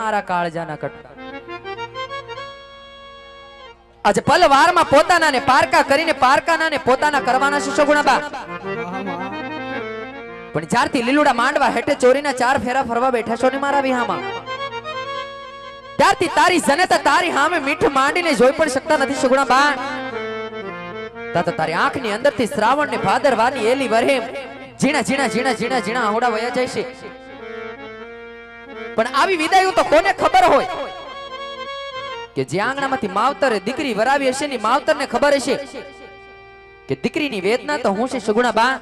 મારા કાળજાના કટકા. આજે પલ વારમાં પોતાના ને પારકા કરીને પારકાના ને પોતાના કરવાના છે સગુણાબા પણ જ્યારથી લીલુડા માંડવા હેઠે ચોરીના ચાર ફેરા ફરવા બેઠા છો ને મારા વિહામાં? ત્યારથી તારી જનતા તારી હામે મીઠ માંડીને જોઈ પણ શકતા નથી સગુણાબા તા તારી આંખની અંદરથી શ્રાવણ ને ભાદરવાની એલી વરહેમ ઝીણા ઝીણા ઝીણા ઝીણા ઝીણા આવડા વયા જાય છે. પણ આવી વિદાયો તો કોને ખબર હોય? કે જે આંગણામાંથી માવતરે દીકરી વરાવી હશે ની માવતરને ખબર હશે કે દીકરીની વેદના તો હું છે સગુણા બા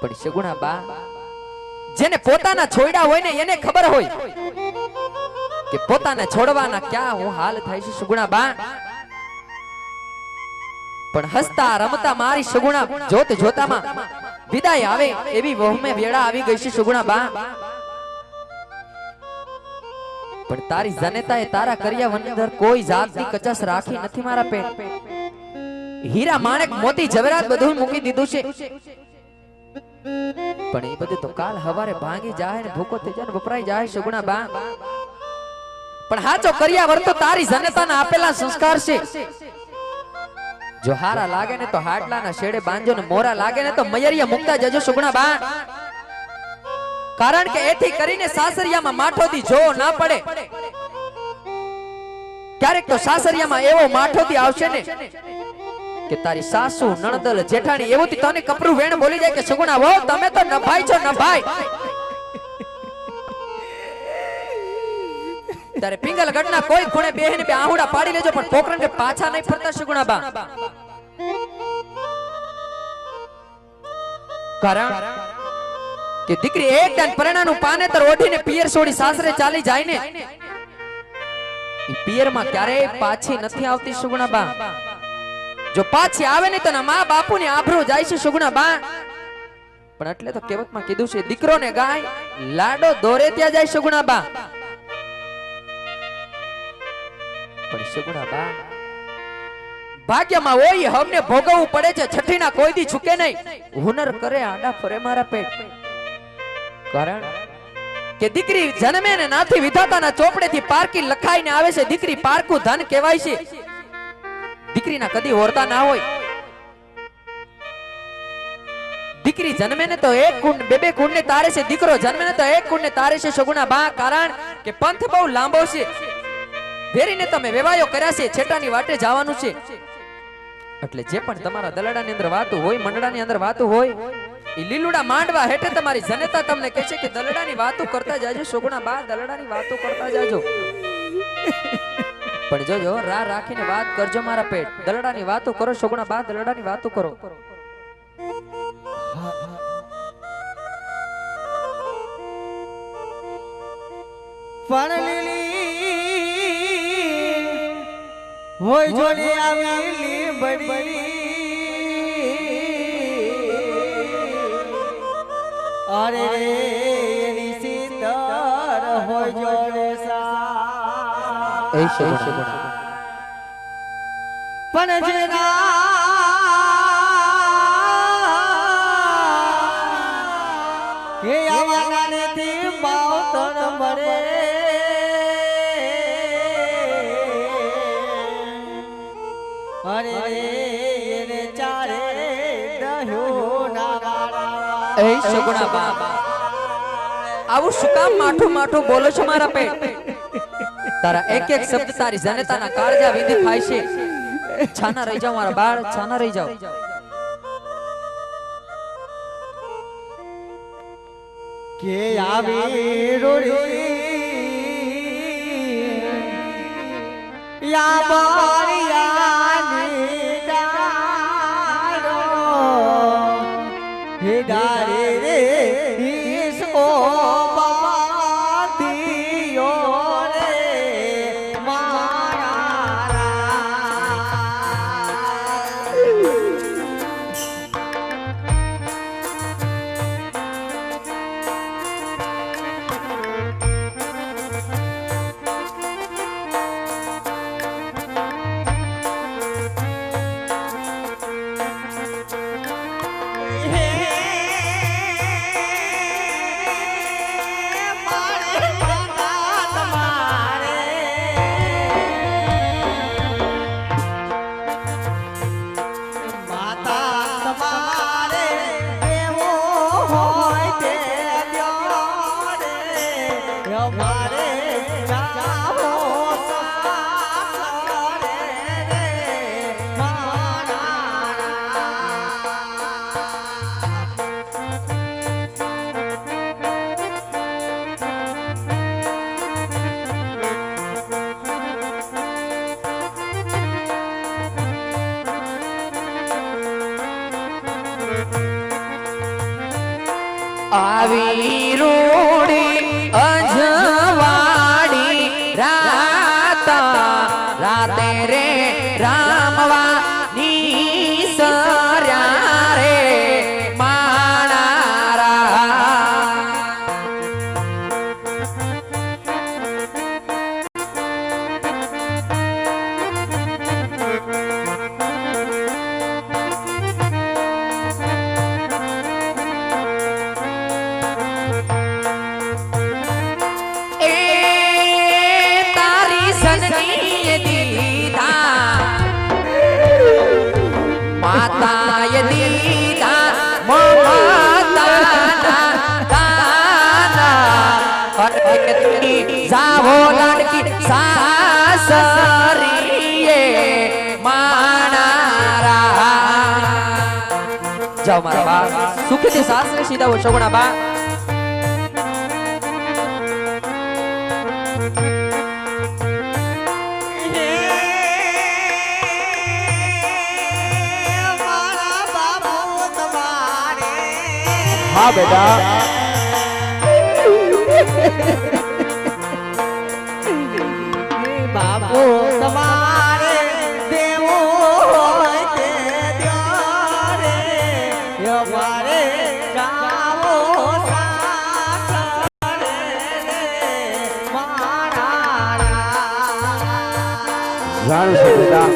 પણ સગુણા બા જેને પોતાના છોડ્યા હોય ને એને ખબર હોય કે પોતાને છોડવાના ક્યાં હું હાલ થાય છે સગુણા બા પણ હસતા રમતા મારી સગુણા જોત જોતામાં વિદાય આવે એવી વહુમે વેળા આવી ગઈ છે સુગુણા બા. પણ તારી જનેતાએ તારા કર્યા વંદર કોઈ જાતની કચાશ રાખી નથી મારા પેટ હીરા માણેક મોતી જવેરાત બધું મૂકી દીધું છે. પણ એ બધું તો કાલ હવારે ભાંગી જાય ને ભૂકો થઈ જાય ને વપરાઈ જાય સુગુણા બા. પણ હાચો કર્યા વર્તો તારી જનતાના આપેલા સંસ્કાર છે. જો હારા લાગે ને તો હાડલાના શેડે બાંધજો ને મોરા લાગે ને તો મયરિયા મુકતા જજો સુગણા બા કારણ કે એથી કરીને સાસરિયામાં માઠોથી જો ના પડે. ક્યારેક તો સાસરિયામાં એવો માઠોથી આવશે ને કે તારી સાસુ નણદલ જેઠાણી એવું તને કપરું વેણ બોલી જાય કે સુગણા વો તમે તો નભાઈ છો, નભાઈ. ત્યારે પિંગલ ગઢના કોઈ ખૂણે બેહીને બે આહુડા પાડી લેજો, પણ પોકરણ પાછા નહીં ફરતા સુગુણા બા કારણ કે દીકરી એક દાન પરણાનું પાનેતર ઓઢીને પિયર છોડી સાસરે ચાલી જાય ને પિયરમાં ક્યારેય પાછી નથી આવતી સુગુણા બા જો પાછી આવે ને તો ના મા બાપુની આભરો જાય છે સુગુણા બા પણ એટલે તો કહેવતમાં કીધું છે દીકરો ને ગાય, લાડો દોરે ત્યાં જાય સુગુણા બા ભાગ્યમાં હોય હમને ભોગવવું પડે છે, છઠ્ઠીના કોઈ દી છૂકે નહીં. હુનર કરે આડા ફરે મારા પેટ. કારણ કે દીકરી જન્મે ને નાથી વિધાતાના ચોપડેથી પારકી લખાઈને આવે છે, દીકરી પારકું ધન કહેવાય છે. દીકરીના કદી ઓરતા ના હોય. દીકરી જન્મે ને તો એક કુંડ, બે બે કુંડ ને તારે છે, દીકરો જન્મે ને તો એક કુંડ ને તારે છે સગુણા બા. કારણ કે પંથ બહુ લાંબો છે. વેરીને તમે વેવાયો કર્યા છે, છેટાની વાટે જવાનું છે. એટલે જે પણ તમારા દલાડાની અંદર વાતું હોય, મંડળાની અંદર વાતું હોય એ લીલુડા માંડવા હેઠે તમારી જનતા તમને કહે છે કે દલડાની વાતો કરતા જાજો, સોગુણા બા, દલડાની વાતો કરતા જાજો. પણ જોજો, રા રાખીને વાત કરજો મારા પેટ. દલડાની વાતો કરો, સોગુણા બા, દલડાની વાતો કરો. પણ લીલી હોય જોડે આવેલી બડી અરે રે એની સિંદર હોય જોડે સા એ સોગુણા પણ જેના હે આવાના ને થી માવતર મળે આવું શું કામ માઠું માઠું બોલો છો મારા પેટ તારા એક એક શબ્દ તારી જનતાના કાળજા વિધિ થાય છે. છાના રહી જાઓ મારા બાળ, છાના રહી જાઓ. કે આવી રોડી? યા બારિયાની રે ઈસકો આવી રોડી અજવાડી રાતા રાતે જાવો લાડકી સાસરીએ માણારા. જાઓ મારા બા. સુખથી સાસરે સીધા હો છોકરા બા. હા બેટા. બાબુ તમારે દેવું તે દ્યો રે અમારે સાસરે જાણું છું બેટા.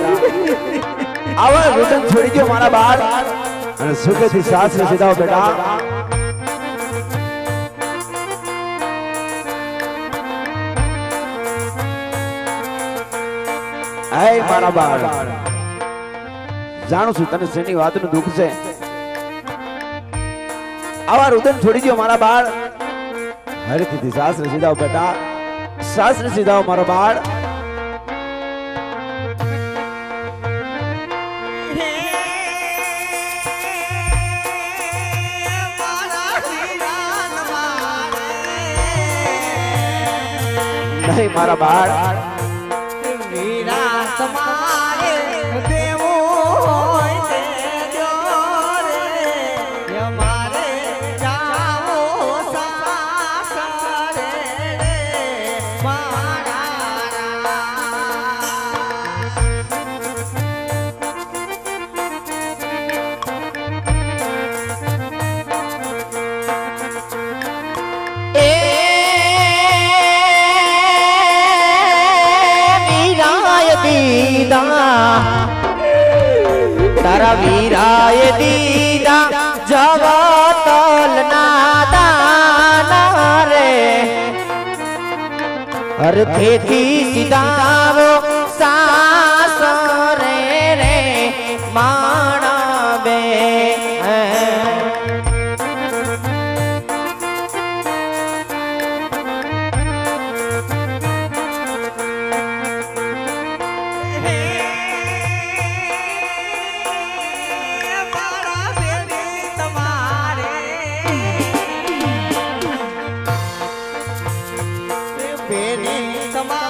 આવા રુદન છોડી ગયો મારા બાર અને સુખેથી સાસરે સીધા બેટા. આય મારા બાળ. જાણું છું તને શેની વાતનું દુઃખ છે. આવા રુદન છોડી દો મારા બાળ. હરેથી સાસરે સીધાઓ બેટા. સાસરે સીધાઓ મારા બાળ. મારા બાળ. એ દીદા તારા વીરાય દીદા જગતલ ના દાના રે. અર્થેથી સીધાવો સાસરે રે. માણ બે તમારે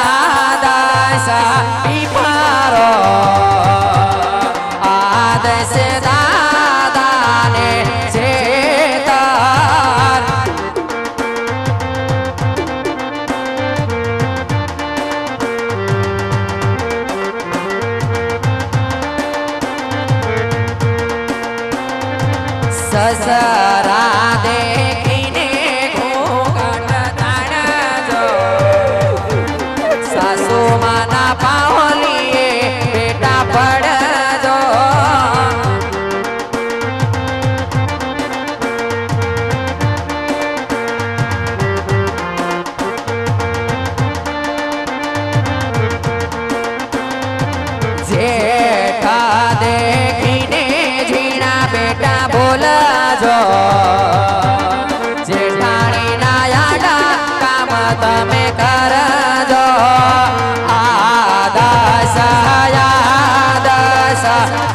સસરા દેખીને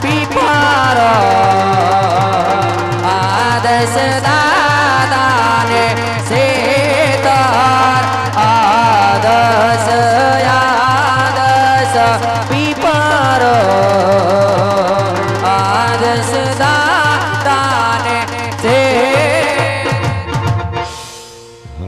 people. Ah, this